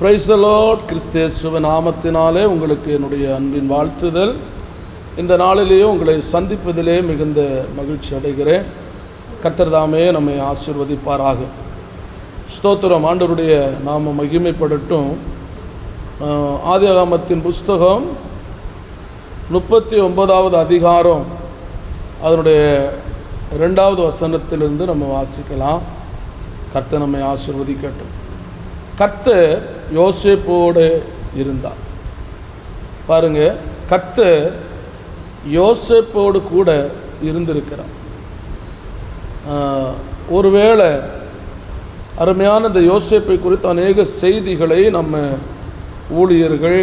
பிரைசலோட் கிறிஸ்தேசுவ நாமத்தினாலே உங்களுக்கு என்னுடைய அன்பின் வாழ்த்துதல். இந்த நாளிலேயே உங்களை சந்திப்பதிலே மிகுந்த மகிழ்ச்சி அடைகிறேன். கர்த்தர்தாமே நம்மை ஆசிர்வதிப்பாராக. ஸ்தோத்திரம் ஆண்டவருடைய நாம மகிமைப்படட்டும். ஆதிகாமத்தின் புஸ்தகம் முப்பத்தி ஒன்பதாவது அதிகாரம். அதனுடைய ரெண்டாவது வசனத்திலிருந்து நம்ம வாசிக்கலாம். கர்த்தர் நம்மை ஆசிர்வதிக்கட்டும். கர்த்தர் யோசேப்போடு இருந்தார். பாருங்க கத்து யோசேப்போடு கூட இருந்திருக்கிறார். ஒருவேளை அருமையான இந்த யோசேப்பை குறித்த அநேக செய்திகளை நம்ம ஊழியர்கள்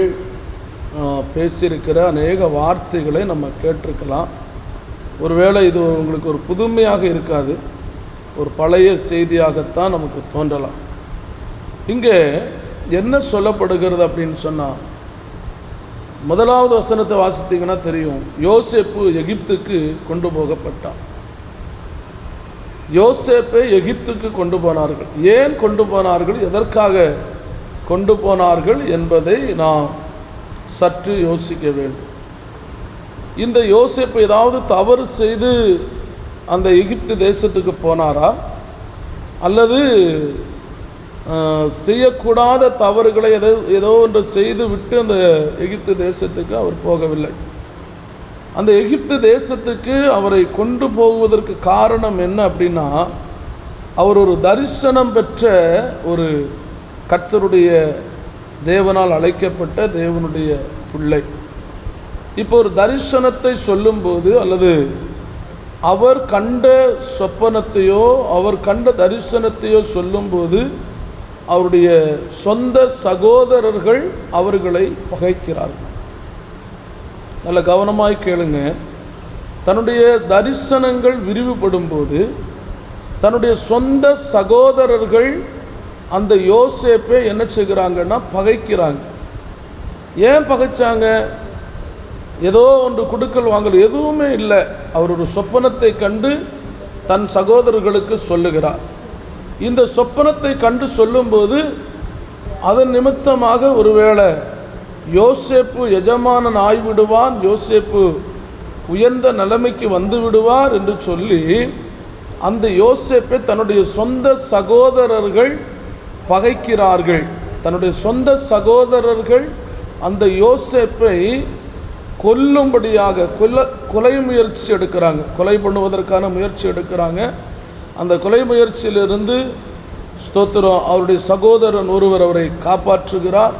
பேசியிருக்கிற அநேக வார்த்தைகளை நம்ம கேட்டிருக்கலாம். ஒருவேளை இது உங்களுக்கு ஒரு புதுமையாக இருக்காது. ஒரு பழைய செய்தியாகத்தான் நமக்கு தோன்றலாம். இங்கே என்ன சொல்லப்படுகிறது அப்படின்னு சொன்னால் முதலாவது வசனத்தை வாசித்தீங்கன்னா தெரியும். யோசேப்பு எகிப்துக்கு கொண்டு போகப்பட்டான். யோசேப்பை எகிப்துக்கு கொண்டு போனார்கள். ஏன் கொண்டு போனார்கள்? எதற்காக கொண்டு போனார்கள் என்பதை நாம் சற்று யோசிக்க வேண்டும். இந்த யோசேப்பு ஏதாவது தவறு செய்து அந்த எகிப்து தேசத்துக்கு போனாரா? அல்லது செய்யக்கூடாத தவறுகளை ஏதோ ஏதோ ஒன்று செய்து விட்டு அந்த எகிப்து தேசத்துக்கு அவர் போகவில்லை. அந்த எகிப்து தேசத்துக்கு அவரை கொண்டு போவதற்கு காரணம் என்ன அப்படின்னா அவர் ஒரு தரிசனம் பெற்ற ஒரு கர்த்தருடைய தேவனால் அழைக்கப்பட்ட தேவனுடைய பிள்ளை. இப்போ ஒரு தரிசனத்தை சொல்லும்போது அல்லது அவர் கண்ட சொப்பனத்தையோ அவர் கண்ட தரிசனத்தையோ சொல்லும்போது அவருடைய சொந்த சகோதரர்கள் அவர்களை பகைக்கிறார்கள். நல்ல கவனமாய் கேளுங்க. தன்னுடைய தரிசனங்கள் விரிவுபடும் போது தன்னுடைய சொந்த சகோதரர்கள் அந்த யோசேப்பை என்ன செய்கிறாங்கன்னா பகைக்கிறாங்க. ஏன் பகைச்சாங்க? ஏதோ ஒன்று குடுக்கல் வாங்கல் எதுவுமே இல்லை. அவர் ஒரு சொப்பனத்தை கண்டு தன் சகோதரர்களுக்கு சொல்லுகிறார். இந்த சொப்பனத்தை கண்டு சொல்லும்போது அதன் நிமித்தமாக ஒருவேளை யோசேப்பு எஜமானன் ஆய்விடுவான் யோசேப்பு உயர்ந்த நிலைமைக்கு வந்து விடுவார் என்று சொல்லி அந்த யோசேப்பை தன்னுடைய சொந்த சகோதரர்கள் பகைக்கிறார்கள். தன்னுடைய சொந்த சகோதரர்கள் அந்த யோசேப்பை கொல்லும்படியாக கொல்ல கொலை முயற்சி எடுக்கிறாங்க. கொலை பண்ணுவதற்கான முயற்சி எடுக்கிறாங்க. அந்த கொலை முயற்சியிலிருந்து ஸ்தோத்திரம். அவருடைய சகோதரன் ஒருவர் அவரை காப்பாற்றுகிறார்.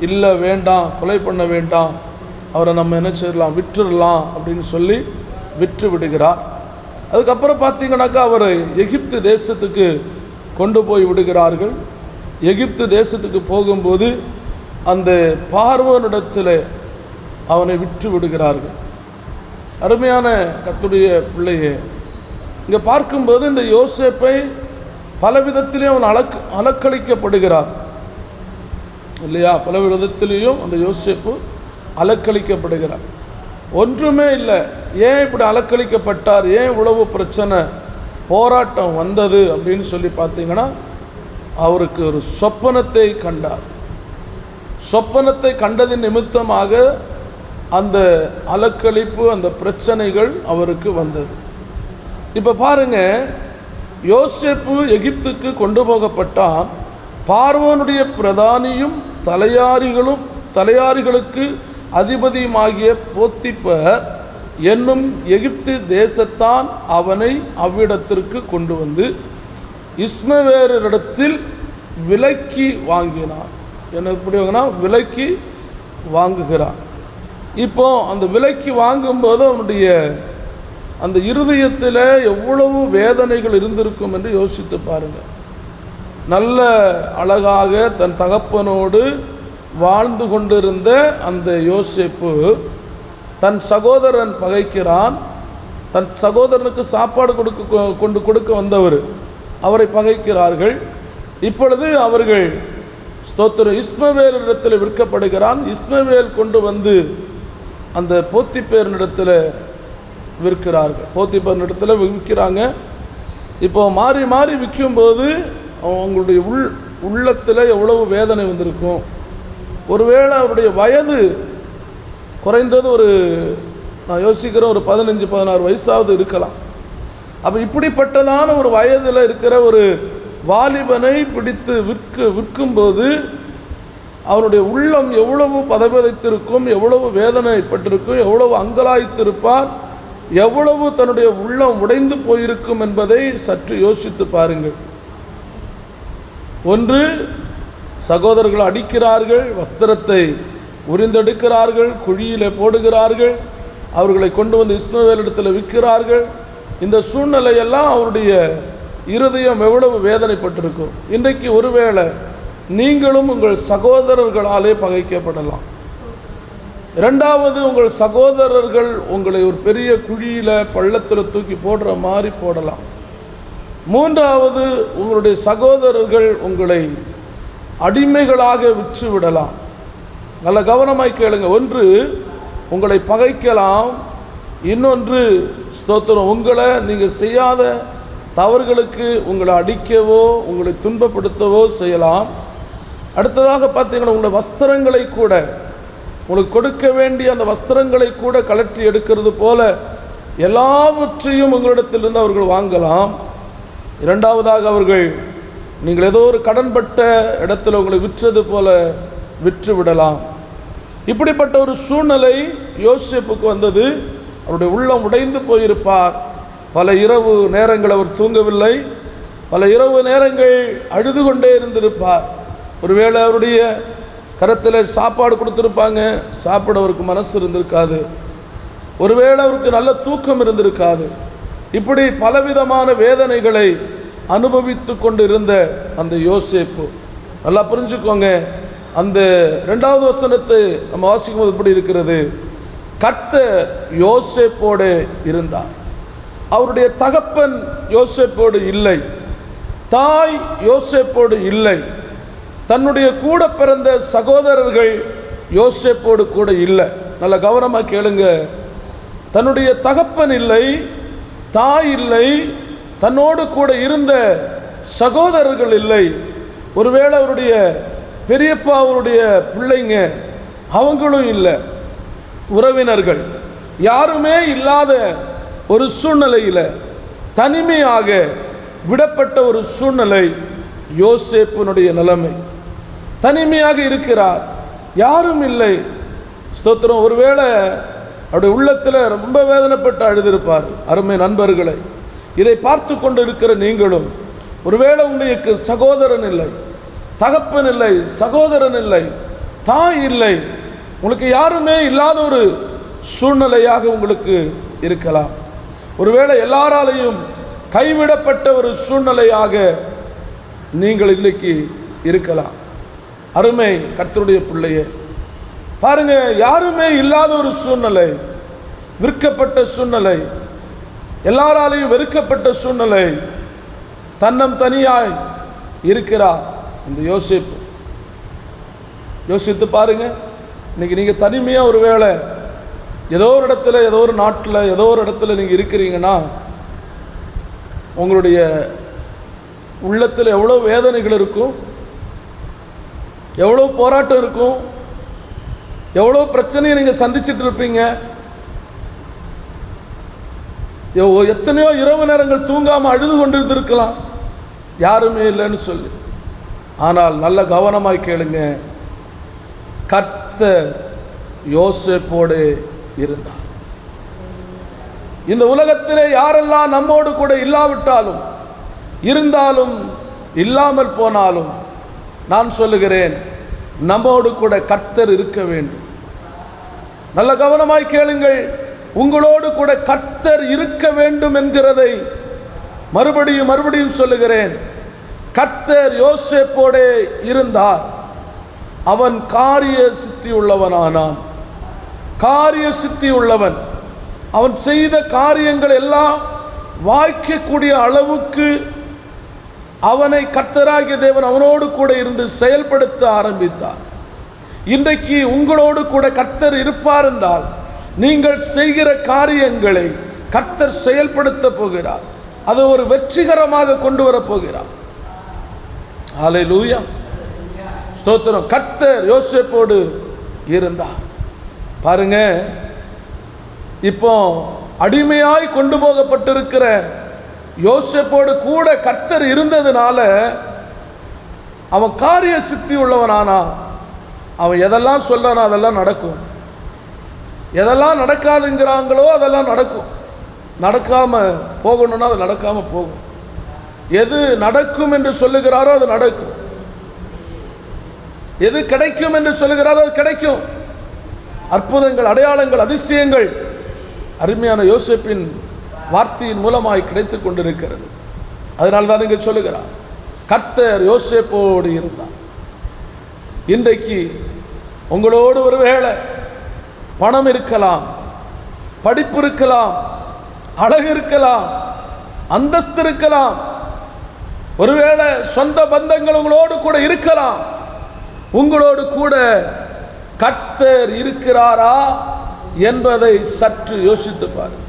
இல்லை வேண்டாம் கொலை பண்ண வேண்டாம். அவரை நம்ம என்ன செய்யலாம்? விட்டுடலாம் அப்படின்னு சொல்லி விற்று விடுகிறார். அதுக்கப்புறம் பார்த்தீங்கன்னாக்கா அவரை எகிப்து தேசத்துக்கு கொண்டு போய் விடுகிறார்கள். எகிப்து தேசத்துக்கு போகும்போது அந்த பார்வனிடத்தில் அவனை விற்று விடுகிறார்கள். அருமையான கத்துடைய பிள்ளையை இங்கே பார்க்கும்போது இந்த யோசேப்பை பல விதத்திலே அவன் அலக் அலக்களிக்கப்படுகிறார். இல்லையா? பல விதத்திலேயும் அந்த யோசேப்பு அலக்களிக்கப்படுகிறார். ஒன்றுமே இல்லை. ஏன் இப்படி அலக்களிக்கப்பட்டார்? ஏன் உழவு பிரச்சனை? போராட்டம் வந்தது அப்படின்னு சொல்லி பார்த்தீங்கன்னா அவருக்கு ஒரு சொப்பனத்தை கண்டார். சொப்பனத்தை கண்டதின் நிமித்தமாக அந்த அலக்களிப்பு அந்த பிரச்சனைகள் அவருக்கு வந்தது. இப்போ பாருங்க யோசேப்பு எகிப்துக்கு கொண்டு போகப்பட்டான். பார்வோனுடைய பிரதானியும் தலையாரிகளும் தலையாரிகளுக்கு அதிபதியுமாகிய போத்திப்பர் என்னும் எகிப்து தேசத்தான் அவனை அவ்விடத்திற்கு கொண்டு வந்து இஸ்மவேரிடத்தில் விலைக்கு வாங்கினான். என்ன எப்படி வாங்கினா விலைக்கு வாங்குகிறான். இப்போ அந்த விலைக்கு வாங்கும்போது அவனுடைய அந்த இருதயத்தில் எவ்வளவு வேதனைகள் இருந்திருக்கும் என்று யோசித்து பாருங்கள் நல்ல அழகாக தன் தகப்பனோடு வாழ்ந்து கொண்டிருந்த அந்த யோசிப்பு தன் சகோதரன் பகைக்கிறான். தன் சகோதரனுக்கு சாப்பாடு கொடுக்க கொண்டு கொடுக்க வந்தவர் அவரை பகைக்கிறார்கள். இப்பொழுது அவர்கள் ஸ்தோத்திர இஸ்மவேலிடத்தில் விற்கப்படுகிறான். இஸ்மவேல் கொண்டு வந்து அந்த போத்திப்பேரனிடத்தில் விற்கிறார்கள். போத்திப்பேரனிடத்தில் விற்கிறாங்க. இப்போ மாறி மாறி விற்கும்போது அவங்களுடைய உள் உள்ளத்தில் எவ்வளவு வேதனை வந்திருக்கும். ஒருவேளை அவருடைய வயது குறைந்தது ஒரு நான் யோசிக்கிறேன் ஒரு பதினஞ்சு பதினாறு வயசாவது இருக்கலாம். அப்போ இப்படிப்பட்டதான ஒரு வயதில் இருக்கிற ஒரு வாலிபனை பிடித்து விற்க விற்கும்போது அவருடைய உள்ளம் எவ்வளவு பதவிதைத்திருக்கும் எவ்வளவு வேதனைப்பட்டிருக்கும் எவ்வளவு அங்கலாய்த்திருப்பார் எவ்வளவு தன்னுடைய உள்ளம் உடைந்து போயிருக்கும் என்பதை சற்று யோசித்து பாருங்கள். ஒன்று சகோதரர்கள் அடிக்கிறார்கள் வஸ்திரத்தை உரிந்தெடுக்கிறார்கள் குழியில் போடுகிறார்கள் அவர்களை கொண்டு வந்து இஸ்மவேலிடத்தில் விற்கிறார்கள். இந்த சூழ்நிலையெல்லாம் அவருடைய இருதயம் எவ்வளவு வேதனைப்பட்டிருக்கும். இன்றைக்கு ஒருவேளை நீங்களும் உங்கள் சகோதரர்களாலே பகைக்கப்படலாம். இரண்டாவது உங்கள் சகோதரர்கள் உங்களை ஒரு பெரிய குழியில் பள்ளத்தில் தூக்கி போடுற மாதிரி போடலாம். மூன்றாவது உங்களுடைய சகோதரர்கள் உங்களை அடிமைகளாக விற்று விடலாம் நல்ல கவனமாய் கேளுங்க. ஒன்று உங்களை பகைக்கலாம். இன்னொன்று ஸ்தோத்திரம் உங்களை நீங்கள் செய்யாத தவறுகளுக்கு உங்களை அடிக்கவோ உங்களை துன்பப்படுத்தவோ செய்யலாம். அடுத்ததாக பார்த்தீங்கன்னா உங்களுடைய வஸ்திரங்களை கூட உனக்கு கொடுக்க வேண்டிய அந்த வஸ்திரங்களை கூட கலற்றி எடுக்கிறது போல எல்லாவற்றையும் உங்களிடத்திலிருந்து அவர்கள் வாங்கலாம். இரண்டாவதாக அவர்கள் நீங்கள் ஏதோ ஒரு கடன்பட்ட இடத்துல உங்களை விற்றது போல விற்று விடலாம். இப்படிப்பட்ட ஒரு சூழ்நிலை யோசிப்புக்கு வந்தது. அவருடைய உள்ளம் உடைந்து போயிருப்பார். பல இரவு நேரங்கள் அவர் தூங்கவில்லை. பல இரவு நேரங்கள் அழுது கொண்டே இருந்திருப்பார். ஒருவேளை அவருடைய கரத்தில் சாப்பாடு கொடுத்துருப்பாங்க. சாப்பிட அவருக்கு மனசு இருந்திருக்காது. ஒருவேளை அவருக்கு நல்ல தூக்கம் இருந்திருக்காது. இப்படி பலவிதமான வேதனைகளை அனுபவித்து கொண்டு இருந்த அந்த யோசேப்பு. நல்லா புரிஞ்சுக்கோங்க. அந்த ரெண்டாவது வசனத்தை நம்ம வாசிக்கும் போது இப்படி இருக்கிறது? கர்த்தர் யோசேப்போடு இருந்தார். அவருடைய தகப்பன் யோசேப்போடு இல்லை. தாய் யோசேப்போடு இல்லை. தன்னுடைய கூட பிறந்த சகோதரர்கள் யோசேப்போடு கூட இல்லை. நல்ல கவனமாக கேளுங்க. தன்னுடைய தகப்பன் இல்லை தாய் இல்லை தன்னோடு கூட இருந்த சகோதரர்கள் இல்லை. ஒருவேளை அவருடைய பெரியப்பா அவருடைய பிள்ளைங்க அவங்களும் இல்லை. உறவினர்கள் யாருமே இல்லாத ஒரு சூழ்நிலையில் தனிமையாக விடப்பட்ட ஒரு சூழ்நிலை யோசேப்பினுடைய நிலைமை. தனிமையாக இருக்கிறார். யாரும் இல்லை. ஸ்தோத்திரம் ஒருவேளை அவருடைய உள்ளத்தில் ரொம்ப வேதனைப்பட்டு அழுதிருப்பார். அருமை நண்பர்களை இதை பார்த்து கொண்டு இருக்கிற நீங்களும் ஒருவேளை உங்களுக்கு சகோதரன் இல்லை தகப்பன் இல்லை சகோதரன் இல்லை தாய் இல்லை உங்களுக்கு யாருமே இல்லாத ஒரு சூழ்நிலையாக உங்களுக்கு இருக்கலாம். ஒருவேளை எல்லாராலையும் கைவிடப்பட்ட ஒரு சூழ்நிலையாக நீங்கள் இன்னைக்கு இருக்கலாம். அருமை கர்த்தருடைய பிள்ளையே. பாருங்க யாருமே இல்லாத ஒரு சூழ்நிலை விற்கப்பட்ட சூழ்நிலை எல்லாராலையும் வெறுக்கப்பட்ட சூழ்நிலை தன்னம் தனியாய் இருக்கிறார். இந்த யோசிப்பு. யோசித்து பாருங்க இன்னைக்கு நீங்கள் தனிமையாக ஒரு வேளை ஏதோ ஒரு இடத்துல ஏதோ ஒரு நாட்டில் ஏதோ ஒரு இடத்துல நீங்கள் இருக்கிறீங்கன்னா உங்களுடைய உள்ளத்தில் எவ்வளோ வேதனைகள் இருக்கும் எவ்வளோ போராட்டம் இருக்கும்? எவ்வளோ பிரச்சனையை நீங்கள் சந்திச்சுட்டு இருப்பீங்க? எத்தனையோ இரவு நேரங்கள் தூங்காமல் அழுது கொண்டு இருந்திருக்கலாம் யாருமே இல்லைன்னு சொல்லி. ஆனால் நல்ல கவனமாக கேளுங்க. கர்த்தர் யோசிப்போடு இருந்தார். இந்த உலகத்திலே யாரெல்லாம் நம்மோடு கூட இல்லாவிட்டாலும் இருந்தாலும் இல்லாமல் போனாலும் நான் சொல்லுகிறேன் நம்மோடு கூட கர்த்தர் இருக்க வேண்டும். நல்ல கவனமாய் கேளுங்கள் உங்களோடு கூட கர்த்தர் இருக்க வேண்டும் என்கிறதை மறுபடியும் மறுபடியும் சொல்லுகிறேன். கர்த்தர் யோசேப்போடே இருந்தார். அவன் காரிய சித்தி உள்ளவனானான். காரிய சித்தி உள்ளவன். அவன் செய்த காரியங்கள் எல்லாம் வாய்க்கக்கூடிய அளவுக்கு அவனை கர்த்தராகிய தேவன் அவனோடு கூட இருந்து செயல்படுத்த ஆரம்பித்தார். இன்றைக்கு உங்களோடு கூட கர்த்தர் இருப்பார் என்றால் நீங்கள் செய்கிற காரியங்களை கர்த்தர் செயல்படுத்த போகிறார். அதை ஒரு வெற்றிகரமாக கொண்டு வரப்போகிறார் ஆலை லூயா ஸ்தோத்திரம். கர்த்தர் யோசேப்போடு இருந்தார். பாருங்க இப்போ அடிமையாய் கொண்டு போகப்பட்டிருக்கிற யோசேப்போடு கூட கர்த்தர் இருந்ததுனால அவன் காரிய சித்தி உள்ளவனானா? அவன் எதெல்லாம் சொல்கிறானோ அதெல்லாம் நடக்கும். எதெல்லாம் நடக்காதுங்கிறாங்களோ அதெல்லாம் நடக்கும். நடக்காமல் போகணும்னா அது நடக்காமல் போகும். எது நடக்கும் என்று சொல்லுகிறாரோ அது நடக்கும். எது கிடைக்கும் என்று சொல்லுகிறாரோ அது கிடைக்கும். அற்புதங்கள் அடையாளங்கள் அதிசயங்கள். அருமையான யோசிப்பின் வார்த்தையின் மூலமாய் கிடைத்துக் கொண்டிருக்கிறது. அதனால் தான் இங்கே சொல்லுகிறார் கர்த்தர் யோசேப்போடு இருந்தார். இன்றைக்கு உங்களோடு ஒருவேளை பணம் இருக்கலாம் படிப்பு இருக்கலாம் அழகு இருக்கலாம் அந்தஸ்து இருக்கலாம் ஒருவேளை சொந்த பந்தங்கள் உங்களோடு கூட இருக்கலாம் உங்களோடு கூட கர்த்தர் இருக்கிறாரா என்பதை சற்று யோசித்து பாருங்கள்.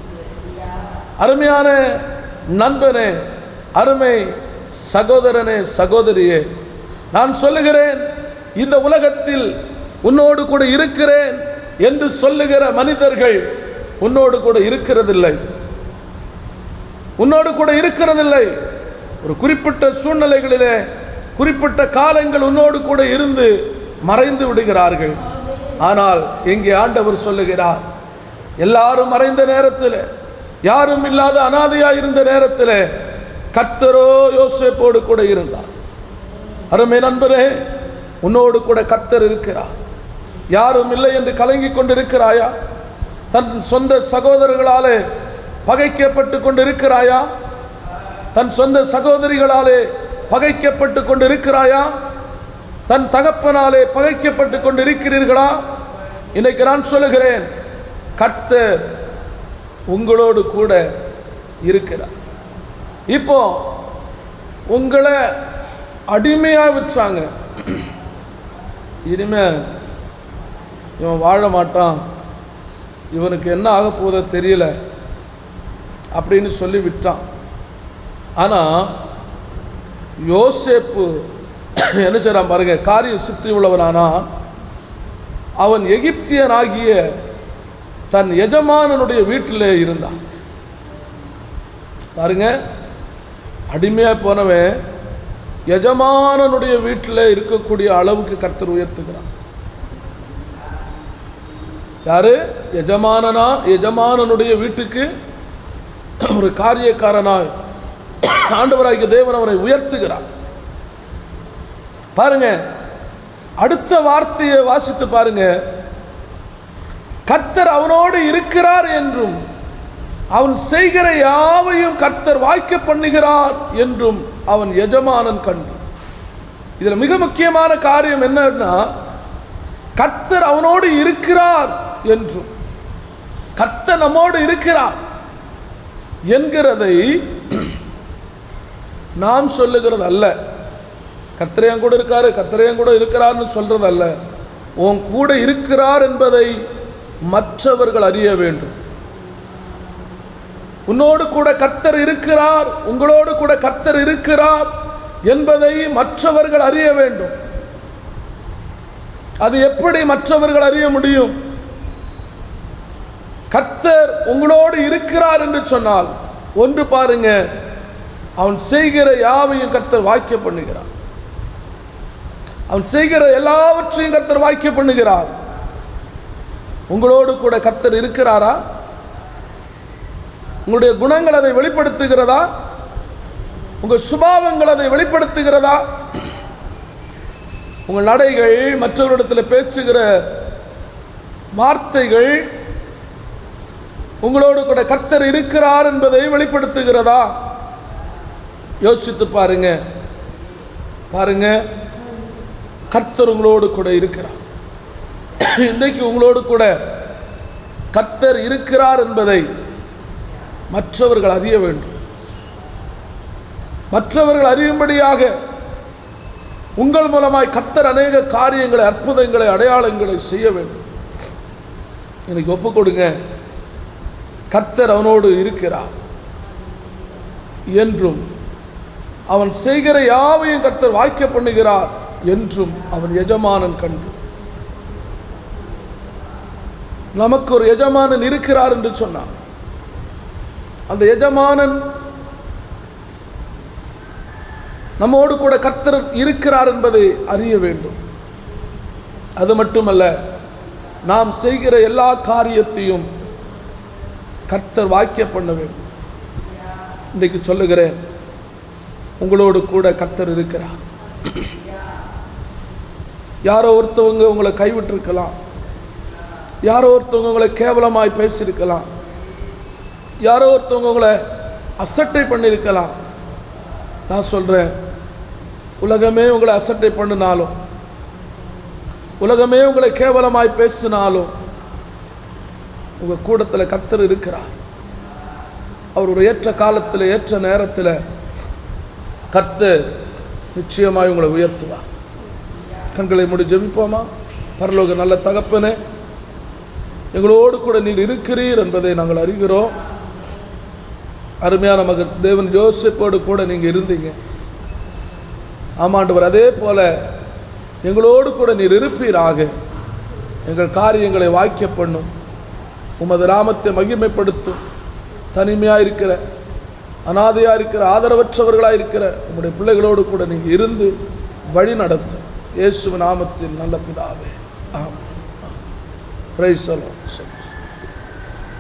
அருமையான நண்பனே அருமை சகோதரனே சகோதரியே நான் சொல்லுகிறேன் இந்த உலகத்தில் உன்னோடு கூட இருக்கிறேன் என்று சொல்லுகிற மனிதர்கள் உன்னோடு கூட இருக்கிறதில்லை. உன்னோடு கூட இருக்கிறதில்லை. ஒரு குறிப்பிட்ட சூழ்நிலைகளிலே குறிப்பிட்ட காலங்கள் உன்னோடு கூட இருந்து மறைந்து விடுகிறார்கள். ஆனால் இங்கே ஆண்டவர் சொல்லுகிறார் எல்லாரும் மறைந்த நேரத்தில் யாரும் இல்லாத அனாதையாக இருந்த நேரத்தில் கர்த்தரோ யோசேப்போடு கூட இருந்தார். அருமை நண்பரே உன்னோடு கூட கர்த்தர் இருக்கிறார். யாரும் இல்லை என்று கலங்கி கொண்டிருக்கிறாயா? தன் சொந்த சகோதரர்களாலே பகைக்கப்பட்டு கொண்டிருக்கிறாயா? தன் சொந்த சகோதரிகளாலே பகைக்கப்பட்டு கொண்டிருக்கிறாயா? தன் தகப்பனாலே பகைக்கப்பட்டு கொண்டிருக்கிறீர்களா? இன்னைக்கு நான் சொல்லுகிறேன் கர்த்தர் உங்களோடு கூட இருக்கிறார். இப்போ உங்களை அடிமையாக விற்றாங்க இனிமே இவன் வாழ மாட்டான். இவனுக்கு என்ன ஆக போதோ தெரியல அப்படின்னு சொல்லி விட்டான். ஆனால் யோசேப்பு என்ன செய்கிறான் பாருங்கள் காரிய சித்தி உள்ளவனானா அவன் எகிப்தியனாகிய தன் எஜமானனுடைய வீட்டிலே இருந்தான். பாருங்க அடிமையாக போனவன் எஜமானனுடைய வீட்டில் இருக்கக்கூடிய அளவுக்கு கர்த்தர் உயர்த்துக்கிறான் யாரு? எஜமானனா? எஜமானனுடைய வீட்டுக்கு ஒரு காரியக்காரனாய் ஆண்டவராகிய தேவன் அவரை உயர்த்துகிறார். பாருங்க அடுத்த வார்த்தையை வாசித்து பாருங்க. கர்த்தர் அவனோடு இருக்கிறார் என்றும் அவன் செய்கிற யாவையும் கர்த்தர் வாய்க்க பண்ணுகிறார் என்றும் அவன் எஜமானன் கண்டு. இதில் மிக முக்கியமான காரியம் என்னன்னா கர்த்தர் அவனோடு இருக்கிறார் என்றும் கர்த்தர் நம்மோடு இருக்கிறார் என்கிறதை நாம் சொல்லுகிறது அல்ல கத்திரையன் கூட இருக்காரு கத்திரையன் கூட இருக்கிறார்னு சொல்றது அல்ல உன் கூட இருக்கிறார் என்பதை மற்றவர்கள் அறிய வேண்டும். உன்னோடு கூட கர்த்தர் இருக்கிறார் உங்களோடு கூட கர்த்தர் இருக்கிறார் என்பதை மற்றவர்கள் அறிய வேண்டும். அது எப்படி மற்றவர்கள் அறிய முடியும்? கர்த்தர் உங்களோடு இருக்கிறார் என்று சொன்னால் ஒன்று பாருங்க அவன் செய்கிற யாவையும் கர்த்தர் வாக்கிய பண்ணுகிறார். அவன் செய்கிற எல்லாவற்றையும் கர்த்தர் வாக்கிய பண்ணுகிறார். உங்களோடு கூட கர்த்தர் இருக்கிறாரா? உங்களுடைய குணங்கள் அதை வெளிப்படுத்துகிறதா? உங்கள் சுபாவங்கள் அதை வெளிப்படுத்துகிறதா? உங்கள் நடைகள் மற்றவரிடத்தில் பேசுகிற வார்த்தைகள் உங்களோடு கூட கர்த்தர் இருக்கிறார் என்பதை வெளிப்படுத்துகிறதா? யோசித்து பாருங்க. பாருங்க. கர்த்தர் உங்களோடு கூட இருக்கிறார். இன்றைக்கு உங்களோடு கூட கர்த்தர் இருக்கிறார் என்பதை மற்றவர்கள் அறிய வேண்டும். மற்றவர்கள் அறியும்படியாக உங்கள் மூலமாய் கர்த்தர் அநேக காரியங்களை அற்புதங்களை அடையாளங்களை செய்ய வேண்டும். எனக்கு ஒப்பு கொடுங்க கர்த்தர் அவனோடு இருக்கிறார் என்றும் அவன் செய்கிற யாவையும் கர்த்தர் வாய்க்க பண்ணுகிறார் என்றும் அவன் எஜமானன் கண்டு. நமக்கு ஒரு எஜமானன் இருக்கிறார் என்று சொன்னான். அந்த எஜமானன் நம்மோடு கூட கர்த்தர் இருக்கிறார் என்பதை அறிய வேண்டும். அது மட்டுமல்ல நாம் செய்கிற எல்லா காரியத்தையும் கர்த்தர் வாக்கிய பண்ண வேண்டும். இன்றைக்கு சொல்லுகிறேன் உங்களோடு கூட கர்த்தர் இருக்கிறார். யாரோ ஒருத்தவங்க உங்களை கைவிட்டிருக்கலாம். யாரோ ஒருத்தவங்க உங்களை கேவலமாய் பேசியிருக்கலாம். யாரோ ஒருத்தவங்க உங்களை அசட்டை பண்ணியிருக்கலாம். நான் சொல்கிறேன் உலகமே உங்களை அசட்டை பண்ணினாலும் உலகமே உங்களை கேவலமாய் பேசினாலும் உங்கள் கூடத்தில் கத்தர் இருக்கிறார். அவர் ஒரு ஏற்ற காலத்தில் ஏற்ற நேரத்தில் கத்து நிச்சயமாய் உங்களை உயர்த்துவார். கண்களை மூடி ஜெபிப்போமா? பரலோக நல்ல தகப்பனே எங்களோடு கூட நீர் இருக்கிறீர் என்பதை நாங்கள் அறிகிறோம். அருமையான மகன் தேவன் ஜோசப்போடு கூட நீங்கள் இருந்தீங்க. ஆமாண்டவர் அதே போல எங்களோடு கூட நீர் இருப்பீராக. எங்கள் காரியங்களை வாக்கிய பண்ணும். உமது நாமத்தை மகிமைப்படுத்தும். தனிமையாக இருக்கிற அனாதையாக இருக்கிற ஆதரவற்றவர்களாக இருக்கிற உங்களுடைய பிள்ளைகளோடு கூட நீங்கள் இருந்து வழி நடத்தும் இயேசு நாமத்தில் நல்ல பிதாவே. ஆமாம் Praise the